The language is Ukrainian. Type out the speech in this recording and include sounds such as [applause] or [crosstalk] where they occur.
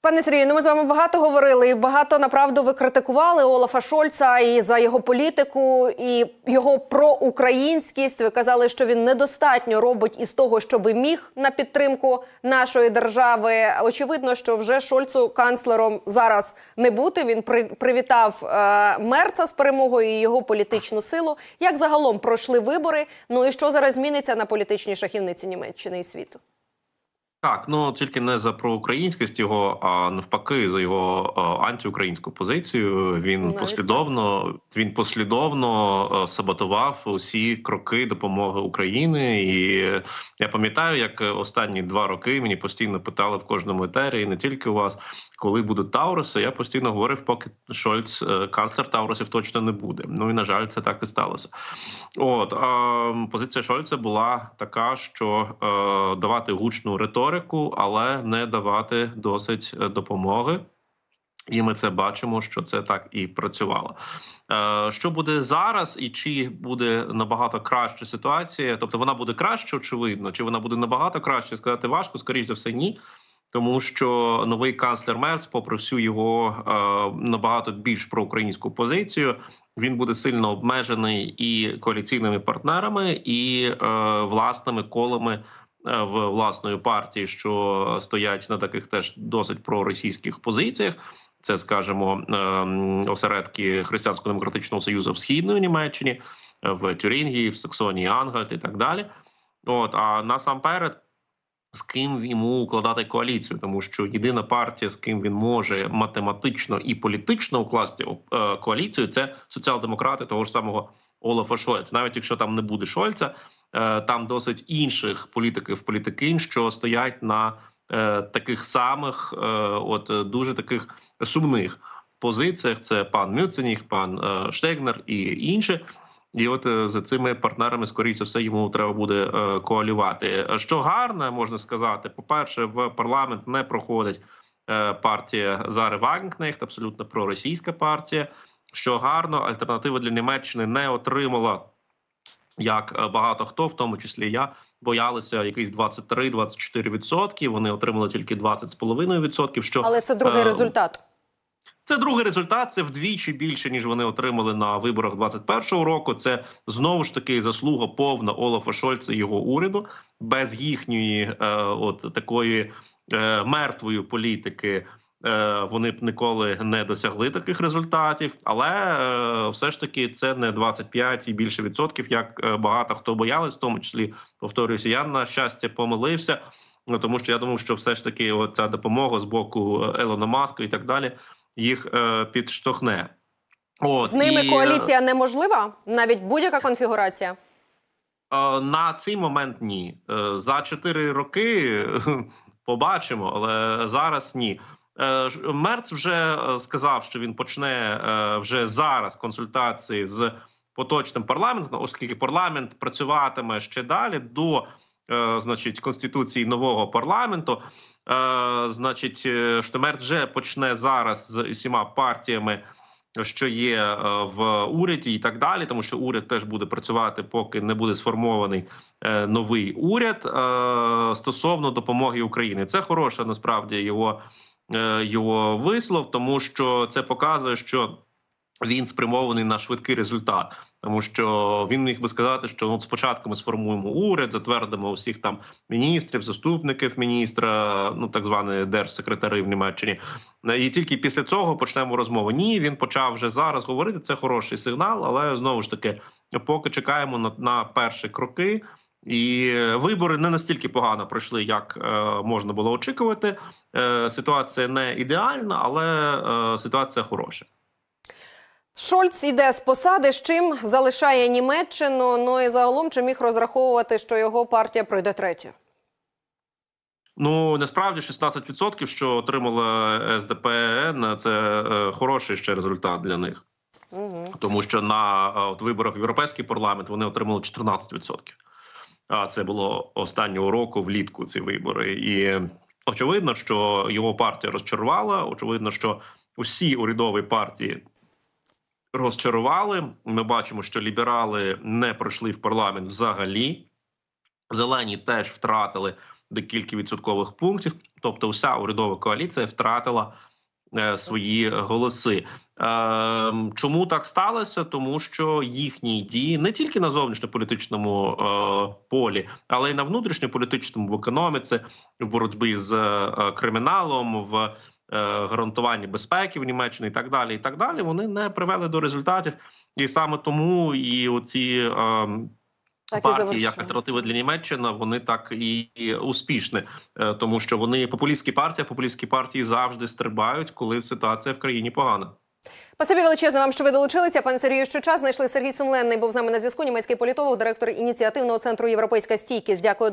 Пане Сергію, ну ми з вами багато говорили і багато направду ви критикували Олафа Шольца і за його політику, і його проукраїнськість. Ви казали, що він недостатньо робить із того, що міг на підтримку нашої держави. Очевидно, що вже Шольцу канцлером зараз не бути. Він при, привітав е, Мерца з перемогою і його політичну силу. Як загалом пройшли вибори? Ну і що зараз зміниться на політичній шахівниці Німеччини і світу? Так, ну тільки не за проукраїнськість його, а навпаки, за його е, антиукраїнську позицію. Він Навіть послідовно він послідовно е, саботував усі кроки допомоги України. І я пам'ятаю, як останні два роки мені постійно питали в кожному етері, і не тільки у вас, коли будуть Тауруси. Я постійно говорив, поки Шольц е, канцлер Таурусів точно не буде. Ну і на жаль, це так і сталося. От а, позиція Шольца була така, що е, давати гучну риторику, але не давати досить е, допомоги. І ми це бачимо, що це так і працювало. Е, що буде зараз, і чи буде набагато краща ситуація? Тобто вона буде краще, очевидно, чи вона буде набагато краще? Сказати важко, скоріш за все, ні. Тому що новий канцлер Мерц, попри всю його е, набагато більш проукраїнську позицію, він буде сильно обмежений і коаліційними партнерами, і е, власними колами в власної партії, що стоять на таких теж досить проросійських позиціях. Це, скажімо, ем, осередки Християнсько-демократичного союзу в східної Німеччині, е, в Тюрінгії, в Саксонії, Ангальт і так далі. От а насамперед, з ким йому укладати коаліцію, тому що єдина партія, з ким він може математично і політично укласти е, коаліцію, це соціал-демократи того ж самого Олафа Шольца. Навіть якщо там не буде Шольца, е, там досить інших політиків політикинь, що стоять на е, таких самих, е, от е, дуже таких сумних позиціях. Це пан Мюценіг, пан е, Штегнер і інші. І от е, за цими партнерами, скоріше все, йому треба буде е, коалювати. Що гарне можна сказати, по-перше, в парламент не проходить е, партія Зари Вагнкнехт, абсолютно проросійська партія. Що гарно, альтернатива для Німеччини не отримала, як е, багато хто, в тому числі я, боялися якісь 23-24%. Вони отримали тільки 20,5%, Що Але це другий е, результат. це другий результат. Це вдвічі більше ніж вони отримали на виборах 21-го року. Це знову ж таки заслуга повна Олафа Шольца і його уряду без їхньої, е, от такої е, мертвої політики. Е, Вони б ніколи не досягли таких результатів, але е, все ж таки це не 25 і більше відсотків, як е, багато хто боялись, в тому числі повторююся. Я на щастя помилився. Ну тому що я думав, що все ж таки ця допомога з боку Елона Маска і так далі їх підштовхне. От, З ними і, коаліція неможлива, навіть будь-яка конфігурація. На цей момент ні. За 4 роки [laughs] побачимо, але зараз ні. Е, Мерц вже е, сказав, що він почне е, вже зараз консультації з поточним парламентом, оскільки парламент працюватиме ще далі до значить конституції нового парламенту. Значить, що Мерц вже почне зараз з усіма партіями що є в уряді, і так далі, тому що уряд теж буде працювати, поки не буде сформований новий уряд стосовно допомоги Україні. Це хороша насправді його, його вислов, тому що це показує, що. Він спрямований на швидкий результат, тому що він міг би сказати, що ну, спочатку ми сформуємо уряд, затвердимо усіх там міністрів, заступників міністра, ну так звані держсекретари в Німеччині, і тільки після цього почнемо розмову. Ні, він почав вже зараз говорити. Це хороший сигнал, але знову ж таки, поки чекаємо на, на перші кроки. І вибори не настільки погано пройшли, як е, можна було очікувати. Е, ситуація не ідеальна, але е, ситуація хороша. Шольц іде з посади, з чим залишає Німеччину. Ну і загалом чи міг розраховувати, що його партія пройде третю? Ну насправді 16%, що отримала СДПН, це хороший ще результат для них, Угу. тому що на от, виборах в європейський парламент вони отримали 14%. А це було останнього року влітку ці вибори, і очевидно, що його партія розчарувала. Очевидно, що усі урядові партії розчарували. Ми бачимо, що ліберали не пройшли в парламент взагалі. Зелені теж втратили декілька відсоткових пунктів. Тобто, вся урядова коаліція втратила свої голоси. Е, чому так сталося? Тому що їхні дії не тільки на зовнішньополітичному е, полі, але й на внутрішньополітичному в економіці, в боротьбі з е, криміналом, в е, гарантуванні безпеки в Німеччині і так далі. І так далі. Вони не привели до результатів, і саме тому і оці. Так партії, як альтернатива для Німеччини, вони так і, успішні, Е, тому що вони популістські партії, а популістські партії завжди стрибають, коли ситуація в країні погана. Спасибі величезне вам, що ви долучилися. Пане Сергію, що час знайшли Сергій Сумленний. Був з нами на зв'язку. Німецький політолог, директор ініціативного центру Європейська стійкість. Дякую.